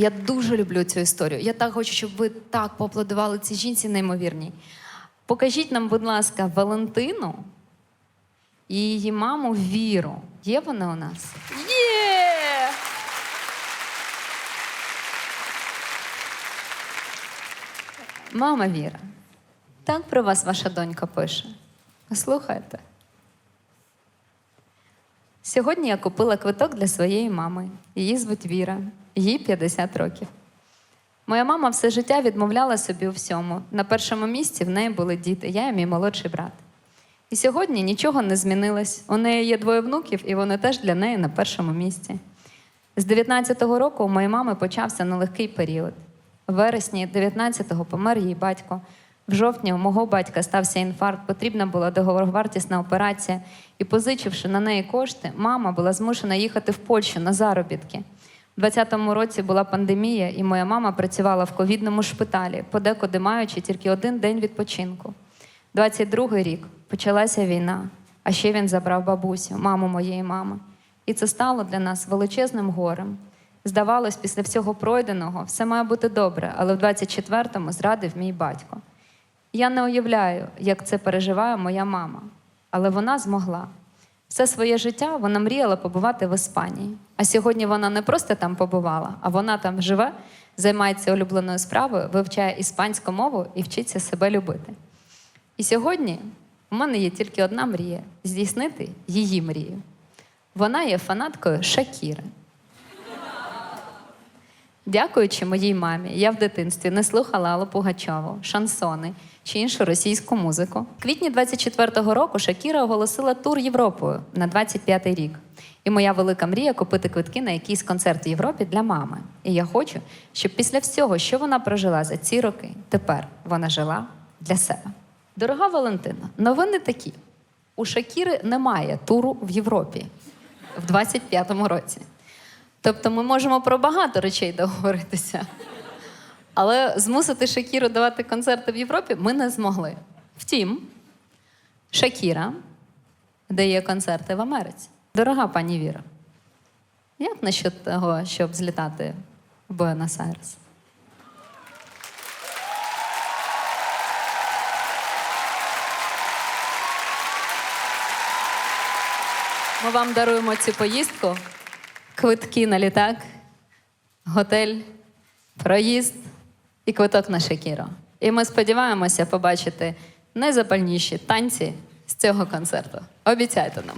Я дуже люблю цю історію. Я так хочу, щоб ви так поаплодували цій жінці неймовірній. Покажіть нам, будь ласка, Валентину і її маму Віру. Є вони у нас? Є! Мама Віра. Так про вас ваша донька пише. Слухайте. Сьогодні я купила квиток для своєї мами. Її звуть Віра, їй 50 років. Моя мама все життя відмовляла собі у всьому. На першому місці в неї були діти, я і мій молодший брат. І сьогодні нічого не змінилось. У неї є двоє внуків, і вони теж для неї на першому місці. З 19-го року у моєї мами почався нелегкий період. У вересні 19-го помер її батько. В жовтні у мого батька стався інфаркт, потрібна була договоровартісна операція, і, позичивши на неї кошти, мама була змушена їхати в Польщу на заробітки. У 20-му році була пандемія, і моя мама працювала в ковідному шпиталі, подекуди маючи тільки один день відпочинку. 22-й рік почалася війна, а ще він забрав бабусю, маму моєї мами. І це стало для нас величезним горем. Здавалось, після всього пройденого все має бути добре, але в 24-му зрадив мій батько. Я не уявляю, як це переживає моя мама, але вона змогла. Все своє життя вона мріяла побувати в Іспанії. А сьогодні вона не просто там побувала, а вона там живе, займається улюбленою справою, вивчає іспанську мову і вчиться себе любити. І сьогодні у мене є тільки одна мрія здійснити її мрію. Вона є фанаткою Шакіри. Дякуючи моїй мамі, я в дитинстві не слухала Аллу Пугачову, шансони чи іншу російську музику. В квітні 24-го року Шакіра оголосила тур Європою на 25-й рік. І моя велика мрія купити квитки на якийсь концерт в Європі для мами. І я хочу, щоб після всього, що вона прожила за ці роки, тепер вона жила для себе. Дорога Валентина, новини такі: у Шакіри немає туру в Європі в 25-му році. Тобто ми можемо про багато речей договоритися. Але змусити Шакіру давати концерти в Європі ми не змогли. Втім, Шакіра дає концерти в Америці. Дорога пані Віра, як насчет того, щоб злітати в Буенос-Айрес? Ми вам даруємо цю поїздку, квитки на літак, готель, проїзд і квиток на Шакіро. І ми сподіваємося побачити найзапальніші танці з цього концерту. Обіцяйте нам.